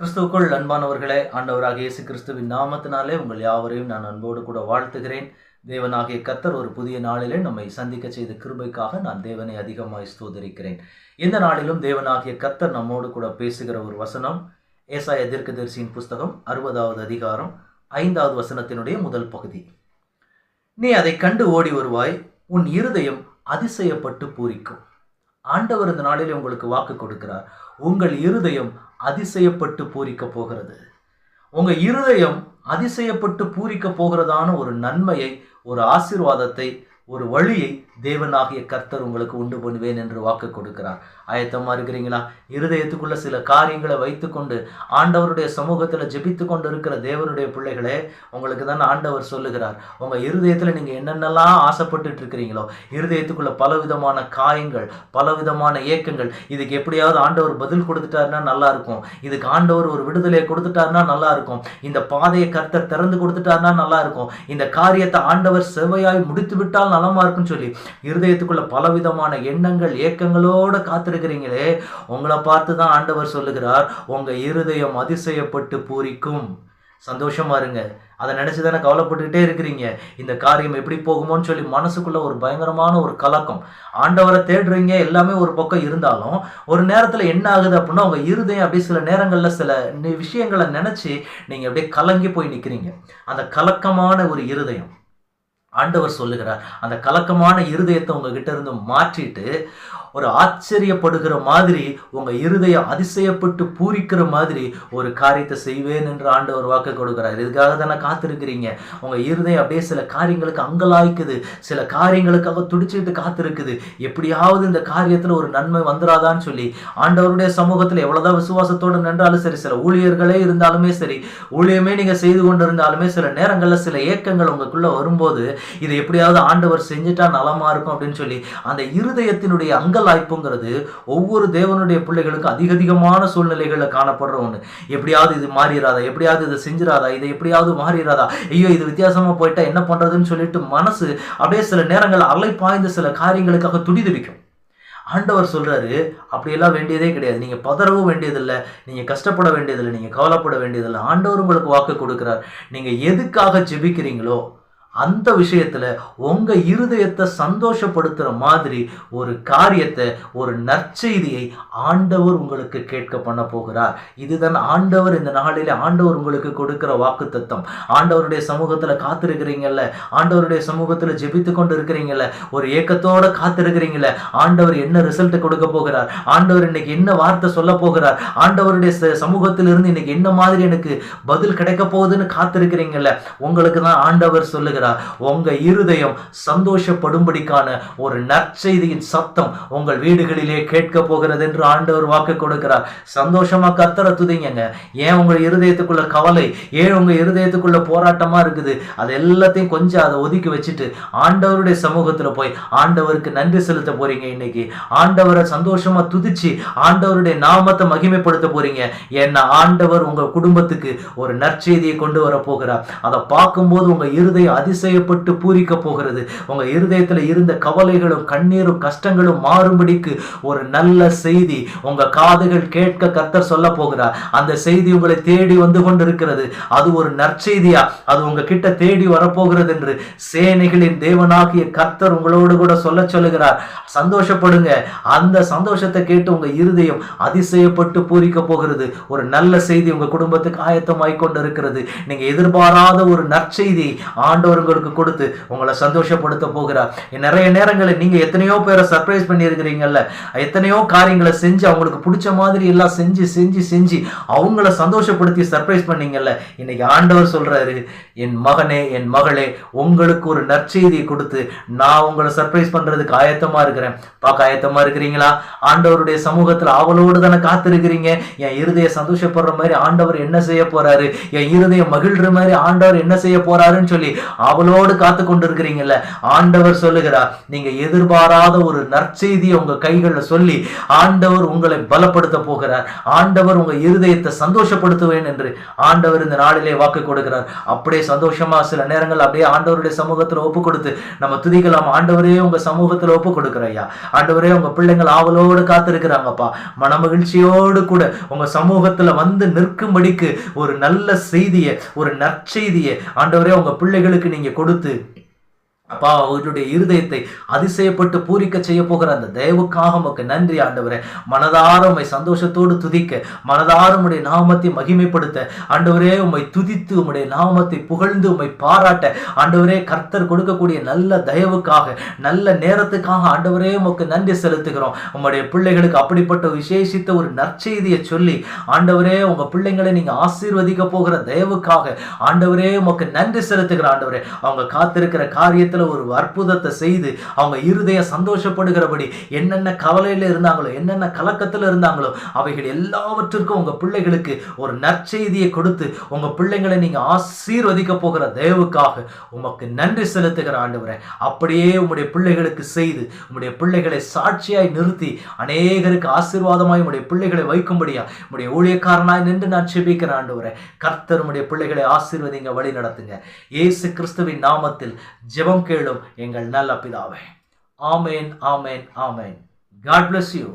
கிறிஸ்துவுக்குள் அன்பானவர்களே ஆண்டவராக இயேசு கிறிஸ்துவின் நாமத்தினாலே உங்கள் யாவரையும் நான் அன்போடு கூட வாழ்த்துகிறேன். தேவனாகிய கத்தர் ஒரு புதிய நாளிலே நம்மை சந்திக்க செய்த கிருபைக்காக நான் தேவனை அதிகமாய் ஸ்தோதரிக்கிறேன் இந்த நாளிலும் தேவனாகிய கத்தர் நம்மோடு கூட பேசுகிற ஒரு வசனம் ஏசாய தீர்க்கதரிசியின் புஸ்தகம் அறுபதாவது அதிகாரம் ஐந்தாவது வசனத்தினுடைய முதல் பகுதி. நீ அதை கண்டு ஓடி வருவாய் உன் இருதயம் அதிசயப்பட்டு பூரிக்கும். ஆண்டவர் இந்த நாளிலே உங்களுக்கு வாக்கு கொடுக்கிறார். உங்கள் இருதயம் அதிசயப்பட்டு பூரிக்க போகிறது. உங்கள் இருதயம் அதிசயப்பட்டு பூரிக்க போகிறதான ஒரு நன்மையை ஒரு ஆசீர்வாதத்தை ஒரு வழியை தேவனாகிய கர்த்தர் உங்களுக்கு உண்டு பண்ணுவேன் என்று வாக்கு கொடுக்கிறார். ஆயத்தமாக இருக்கிறீங்களா? இருதயத்துக்குள்ள சில காரியங்களை வைத்துக்கொண்டு ஆண்டவருடைய சமூகத்தில் ஜெபித்து கொண்டு இருக்கிற தேவனுடைய பிள்ளைகளே உங்களுக்கு தான் ஆண்டவர் சொல்லுகிறார். உங்கள் இருதயத்தில் நீங்கள் என்னென்னலாம் ஆசைப்பட்டுட்டு இருக்கிறீங்களோ இருதயத்துக்குள்ள பலவிதமான காயங்கள் பலவிதமான ஏக்கங்கள் இதுக்கு எப்படியாவது ஆண்டவர் பதில் கொடுத்துட்டாருன்னா நல்லா இருக்கும் இதுக்கு ஆண்டவர் ஒரு விடுதலையை கொடுத்துட்டாருன்னா நல்லா இருக்கும் இந்த பாதையை கர்த்தர் திறந்து கொடுத்துட்டாருன்னா நல்லா இருக்கும் இந்த காரியத்தை ஆண்டவர் செவ்வையாய் முடித்து விட்டால் நலமா இருக்கும்னு சொல்லி இருதயத்துக்குள்ள பலவிதமான எண்ணங்கள் ஏக்கங்களோட காத்திருக்கிறீங்களே. உங்களை பார்த்து தான் ஆண்டவர் சொல்லுகிறார் உங்க இருதயம் அதிசயப்பட்டு பூரிக்கும். சந்தோஷமா இருங்க. அதை நினைச்சு தானே கவலைப்பட்டுக்கிட்டே இருக்கிறீங்க. இந்த காரியம் எப்படி போகுமோன்னு சொல்லி மனசுக்குள்ள ஒரு பயங்கரமான ஒரு கலக்கம். ஆண்டவரை தேடுறீங்க எல்லாமே ஒரு பக்கம் இருந்தாலும் ஒரு நேரத்துல என்ன ஆகுது அப்படின்னா உங்கள் இருதயம் அப்படி சில நேரங்கள்ல சில விஷயங்களை நினைச்சு நீங்க அப்படியே கலங்கி போய் நிக்கிறீங்க. அந்த கலக்கமான ஒரு இருதயம். ஆண்டவர் சொல்லுகிறார் அந்த கலக்கமான இருதயத்தை உங்ககிட்ட இருந்து மாற்றிட்டு ஒரு ஆச்சரியப்படுகிற மாதிரி உங்கள் இருதயம் அதிசயப்பட்டு பூரிக்கிற மாதிரி ஒரு காரியத்தை செய்வேன் என்று ஆண்டவர் வாக்கு கொடுக்கிறார். இதுக்காக தானே காத்திருக்கிறீங்க? உங்கள் இருதயம் அப்படியே சில காரியங்களுக்கு அங்கலாய்க்குது சில காரியங்களுக்காக துடிச்சிட்டு காத்திருக்குது. எப்படியாவது இந்த காரியத்தில் ஒரு நன்மை வந்துடாதான்னு சொல்லி ஆண்டவருடைய சமூகத்தில் எவ்வளோதான் விசுவாசத்தோடு நின்றாலும் சரி சில ஊழியர்களே இருந்தாலுமே சரி ஊழியமே நீங்கள் செய்து கொண்டு இருந்தாலுமே சில நேரங்களில் சில ஏக்கங்கள் உங்களுக்குள்ளே வரும்போது இது எப்படியாவது ஆண்டவர் செஞ்சுட்டா நலமா இருக்கும் அப்படின்னு சொல்லி அந்த இருதயத்தினுடைய அங்கலாய்ப்புங்கிறது ஒவ்வொரு தேவனுடைய பிள்ளைகளுக்கும் அதிக அதிகமான சூழ்நிலைகளில் காணப்படுற ஒண்ணு. எப்படியாவது இது மாறிடாதா எப்படியாவது இதை செஞ்சிடாதா இதை எப்படியாவது மாறிடாதா ஐயோ இது வித்தியாசமா போயிட்டா என்ன பண்ணுறதுன்னு சொல்லிட்டு மனசு அப்படியே சில நேரங்கள் அலை சில காரியங்களுக்காக துடிதுடிக்கும் ஆண்டவர் சொல்றாரு அப்படியெல்லாம் வேண்டியதே கிடையாது. நீங்க பதறவும் வேண்டியதில்லை. நீங்க கஷ்டப்பட வேண்டியதில்லை. நீங்கள் கவலைப்பட வேண்டியதில்லை. ஆண்டவர் உங்களுக்கு வாக்கு கொடுக்குறார். நீங்கள் எதுக்காக ஜெபிக்கிறீங்களோ அந்த விஷயத்தில் உங்கள் இருதயத்தை சந்தோஷப்படுத்துகிற மாதிரி ஒரு காரியத்தை ஒரு நற்செய்தியை ஆண்டவர் உங்களுக்கு கேட்க பண்ண போகிறார். இதுதான் ஆண்டவர் இந்த நாளில் ஆண்டவர் உங்களுக்கு கொடுக்கிற வாக்கு தத்தம் ஆண்டவருடைய சமூகத்தில் காத்திருக்கிறீங்கல்ல? ஆண்டவருடைய சமூகத்தில் ஜெபித்து கொண்டு இருக்கிறீங்கல்ல ஒரு ஏக்கத்தோட காத்திருக்கிறீங்கள ஆண்டவர் என்ன ரிசல்ட் கொடுக்க போகிறார்? ஆண்டவர் இன்னைக்கு என்ன வார்த்தை சொல்ல போகிறார்? ஆண்டவருடைய ச- சமூகத்திலிருந்து இன்னைக்கு என்ன மாதிரி எனக்கு பதில் கிடைக்க போகுதுன்னு காத்திருக்கிறீங்கல்ல? உங்களுக்கு தான் ஆண்டவர் சொல்லுகிறார். உங்க இருதயம் சந்தோஷப்படும்படிக்கான ஒரு நற்செய்தியின் சத்தம் உங்கள் வீடுகளிலே கேட்க போகிறது என்று ஆண்டவர் வாக்கு கொடுக்கிறார் சந்தோஷமா கத்தரை துதிங்க ஏன் உங்க இருதயத்துக்குள்ள கவலை? ஏன் உங்க இருதயத்துக்குள்ள போராட்டமா இருக்குது? அது எல்லாத்தையும் கொஞ்சம் அதை ஒதுக்கி வச்சுட்டு ஆண்டவருடைய சமூகத்துல போய் ஆண்டவருக்கு நன்றி செலுத்த போறீங்க இன்னைக்கு. ஆண்டவரை சந்தோஷமா துதிச்சு ஆண்டவருடைய நாமத்தை மகிமைப்படுத்த போறீங்க. ஏன்னா ஆண்டவர் உங்க குடும்பத்துக்கு ஒரு நற்செய்தியை கொண்டு வர போகிறார். அதை பார்க்கும்போது உங்க இருதயம் அதிசயப்பட்டு பூரிக்க போகிறது. உங்க இருதயத்தில் இருந்த கவலைகளும் கண்ணீரும் கஷ்டங்களும் மாறும்படிக்கு ஒரு நல்ல செய்தி உங்க காதுகள் கேட்க கர்த்தர் சொல்ல போகிறார். அந்த செய்தி உங்களை தேடி வந்து கொண்டிருக்கிறது. அது ஒரு நற்செய்தியா? அது உங்க கிட்ட தேடி வரப்போகிறது என்று சேனைகளின் தேவனாகிய கர்த்தர் உங்களோடு கூட சொல்ல சொல்லுகிறார். சந்தோஷப்படுங்க. அந்த சந்தோஷத்தை கேட்டு உங்க இருதயம் அதிசயப்பட்டு பூரிக்க போகிறது. ஒரு நல்ல செய்தி உங்க குடும்பத்துக்கு ஆயத்தமாய் கொண்டிருக்கிறது. நீங்க எதிர்பாராத ஒரு நற்செய்தி ஆண்டவர் உங்களுக்கு கொடுத்து உங்களை சந்தோஷப்படுத்த போகிறார். நிறைய நேரங்களில் நீங்க எத்தனையோ பேரை சர்ப்ரைஸ் பண்ணியிருக்கிறீங்கல்ல. எத்தனையோ காரியங்களை செஞ்சு அவங்களுக்கு பிடிச்ச மாதிரி எல்லாம் செஞ்சு செஞ்சு செஞ்சு அவங்கள சந்தோஷப்படுத்தி சர்ப்ரைஸ் பண்ணீங்கல்ல. இன்னைக்கு ஆண்டவர் சொல்றாரு என் மகனே என் மகளே உங்களுக்கு ஒரு நற்செய்தியை கொடுத்து நான் உங்களை சர்ப்ரைஸ் பண்றதுக்கு ஆயத்தமா இருக்கிறேன். பார்க்க ஆயத்தமாக இருக்கிறீங்களா? ஆண்டவருடைய சமூகத்துல அவளோடு தானே காத்திருக்கிறீங்க. என் இருதய சந்தோஷப்படுற மாதிரி ஆண்டவர் என்ன செய்ய போறாரு? என் இருதயம் மகிழ்கிற மாதிரி ஆண்டவர் என்ன செய்ய போறாருன்னு சொல்லி ஆவலோடு காத்து கொண்டிருக்கிறீங்கல்ல? ஆண்டவர் சொல்லுகிறார் நீங்க எதிர்பாராத ஒரு நற்செய்தியை உங்க கைகளில் சொல்லி ஆண்டவர் உங்களை பலப்படுத்த போகிறார். ஆண்டவர் உங்க இருதயத்தை சந்தோஷப்படுத்துவேன் என்று ஆண்டவர் இந்த நாளிலே வாக்கு கொடுக்கிறார். அப்படியே சந்தோஷமா சில நேரங்கள் அப்படியே ஆண்டவருடைய சமூகத்தில் ஒப்பு கொடுத்து நம்ம துதிக்கலாம் ஆண்டவரே உங்க சமூகத்தில் ஒப்பு கொடுக்குறையா ஆண்டவரே உங்க பிள்ளைங்கள் ஆவலோடு காத்திருக்கிறாங்கப்பா. மனமகிழ்ச்சியோடு கூட உங்க சமூகத்துல வந்து நிற்கும்படிக்கு ஒரு நல்ல செய்தியை ஒரு நற்செய்தியை ஆண்டவரே உங்க பிள்ளைகளுக்கு நீங்க நீங்கள் கொடுத்து அப்பா அவர்களுடைய இருதயத்தை அதிசயப்பட்டு பூரிக்க செய்ய போகிற அந்த தயவுக்காக உமக்கு நன்றி ஆண்டவரே. மனதார உம்மை சந்தோஷத்தோடு துதிக்க மனதார உம்முடைய நாமத்தை மகிமைப்படுத்த ஆண்டவரே உம்மை துதித்து உம்முடைய நாமத்தை புகழ்ந்து உம்மை பாராட்ட ஆண்டவரே கர்த்தர் கொடுக்கக்கூடிய நல்ல தயவுக்காக நல்ல நேரத்துக்காக ஆண்டவரே உமக்கு நன்றி செலுத்துகிறோம். உம்முடைய பிள்ளைகளுக்கு அப்படிப்பட்ட விசேஷித்த ஒரு நற்செய்தியை சொல்லி ஆண்டவரே உங்க பிள்ளைங்களை நீங்க ஆசீர்வதிக்க போகிற தயவுக்காக ஆண்டவரே உமக்கு நன்றி செலுத்துகிற ஆண்டவரே. அவங்க காத்திருக்கிற காரியத்தில் வாழ்க்கையில் ஒரு அற்புதத்தை செய்து அவங்க இருதய சந்தோஷப்படுகிறபடி என்னென்ன கவலையில் இருந்தாங்களோ என்னென்ன கலக்கத்தில் இருந்தாங்களோ அவைகள் எல்லாவற்றிற்கும் உங்கள் பிள்ளைகளுக்கு ஒரு நற்செய்தியை கொடுத்து உங்கள் பிள்ளைங்களை நீங்கள் ஆசீர்வதிக்க போகிற தேவுக்காக உமக்கு நன்றி செலுத்துகிற ஆண்டவரே. அப்படியே உங்களுடைய பிள்ளைகளுக்கு செய்து உங்களுடைய பிள்ளைகளை சாட்சியாய் நிறுத்தி அநேகருக்கு ஆசீர்வாதமாய் உங்களுடைய பிள்ளைகளை வைக்கும்படியா உங்களுடைய ஊழியக்காரனாய் நின்று நான் செபிக்கிற ஆண்டவரே. கர்த்தர் உம்முடைய பிள்ளைகளை ஆசீர்வதிங்க வழி நடத்துங்க இயேசு கிறிஸ்துவின் நாமத்தில் ஜெபம் கேளும் எங்கள் நல்ல பிதாவே. ஆமேன் ஆமேன் ஆமேன். God bless you